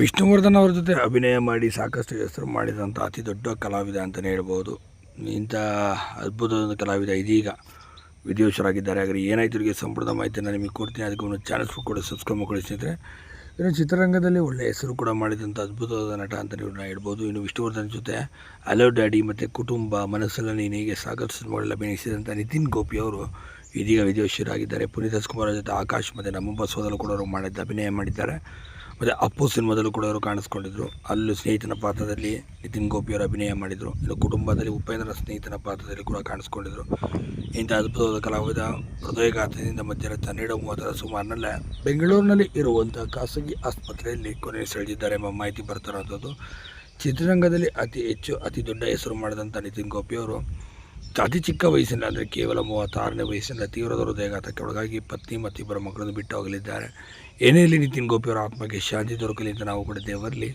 ವಿಷ್ಣುವರ್ಧನ್ ಅವ್ರ ಜೊತೆ ಅಭಿನಯ ಮಾಡಿ ಸಾಕಷ್ಟು ಹೆಸರು ಮಾಡಿದಂಥ ಅತಿ ದೊಡ್ಡ ಕಲಾವಿದ ಅಂತಲೇ ಹೇಳ್ಬೋದು. ಇಂಥ ಅದ್ಭುತವಾದ ಕಲಾವಿದ ಇದೀಗ ವಿಧಿವಶರಾಗಿದ್ದಾರೆ ಆದರೆ ಏನಾಯ್ತು ಇವರಿಗೆ ಸಂಪೂರ್ಣ ಮಾಹಿತಿಯನ್ನು ನಿಮಗೆ ಕೊಡ್ತೀನಿ. ಅದಕ್ಕೆ ಒಂದು ಚಾನಲ್ಸ್ ಕೂಡ ಸಬ್ಸ್ಕ್ರೈಬ್ ಸ್ನೇಹಿತರೆ. ಇನ್ನು ಚಿತ್ರರಂಗದಲ್ಲಿ ಒಳ್ಳೆಯ ಹೆಸರು ಕೂಡ ಮಾಡಿದಂಥ ಅದ್ಭುತವಾದ ನಟ ಅಂತ ನೀವು ಹೇಳ್ಬೋದು. ಇನ್ನು ವಿಷ್ಣುವರ್ಧನ್ ಜೊತೆ ಅಲೋ ಡ್ಯಾಡಿ ಮತ್ತು ಕುಟುಂಬ ಮನಸ್ಸಲ್ಲಿ ನೀನು ಹೀಗೆ ಸಾಕಷ್ಟು ಸಿನಿಮಾಗಳಲ್ಲಿ ಅಭಿನಯಿಸಿದಂಥ ನಿತಿನ್ ಗೋಪಿ ಅವರು ಇದೀಗ ವಿಧಿವಶರಾಗಿದ್ದಾರೆ ಪುನೀತ್ ರಾಜ್ಕುಮಾರ್ ಜೊತೆ ಆಕಾಶ್ ಮತ್ತು ನಮ್ಮ ಬಸವದಲ್ಲೂ ಕೂಡ ಅವರು ಮಾಡಿದ್ದ ಅಭಿನಯ ಮಾಡಿದ್ದಾರೆ. ಮತ್ತು ಅಪ್ಪು ಸಿನಿಮಾದಲ್ಲೂ ಕೂಡ ಅವರು ಕಾಣಿಸ್ಕೊಂಡಿದ್ರು. ಅಲ್ಲೂ ಸ್ನೇಹಿತನ ಪಾತ್ರದಲ್ಲಿ ನಿತಿನ್ ಗೋಪಿಯವರು ಅಭಿನಯ ಮಾಡಿದರು. ಇನ್ನು ಕುಟುಂಬದಲ್ಲಿ ಉಪೇಂದ್ರ ಸ್ನೇಹಿತನ ಪಾತ್ರದಲ್ಲಿ ಕೂಡ ಕಾಣಿಸ್ಕೊಂಡಿದ್ರು. ಇಂಥ ಅದ್ಭುತವಾದ ಕಲಾವಿದ ಹೃದಯಘಾತದಿಂದ ಮಧ್ಯಾಹ್ನ ಹನ್ನೆರಡು ಮೂವತ್ತರ ಸುಮಾರಿನಲ್ಲೇ ಬೆಂಗಳೂರಿನಲ್ಲಿ ಇರುವಂಥ ಖಾಸಗಿ ಆಸ್ಪತ್ರೆಯಲ್ಲಿ ಕೊನೆ ಸೆಳೆದಿದ್ದಾರೆ ಎಂಬ ಮಾಹಿತಿ ಬರ್ತಾರಂಥದ್ದು ಚಿತ್ರರಂಗದಲ್ಲಿ ಅತಿ ಹೆಚ್ಚು, ಅತಿ ದೊಡ್ಡ ಹೆಸರು ಮಾಡಿದಂಥ ನಿತಿನ್ ಗೋಪಿಯವರು ಅತಿ ಚಿಕ್ಕ ವಯಸ್ಸಿನಲ್ಲಿ ಅಂದರೆ ಕೇವಲ ಮೂವತ್ತಾರನೇ ವಯಸ್ಸಿನಲ್ಲಿ ತೀವ್ರ ಹೃದಯಘಾತಕ್ಕೆ ಒಳಗಾಗಿ ಪತ್ನಿ ಮತ್ತು ಇಬ್ಬರ ಮಕ್ಕಳನ್ನು ಬಿಟ್ಟು ಹೋಗಲಿದ್ದಾರೆ ಏನೇ ಇಲ್ಲಿ ನಿತಿನ್ ಗೋಪಿಯವರ ಆತ್ಮಕ್ಕೆ ಶಾಂತಿ ದೊರಕಲಿ ಅಂತ ನಾವು ಕೂಡ ದೇವರಲ್ಲಿ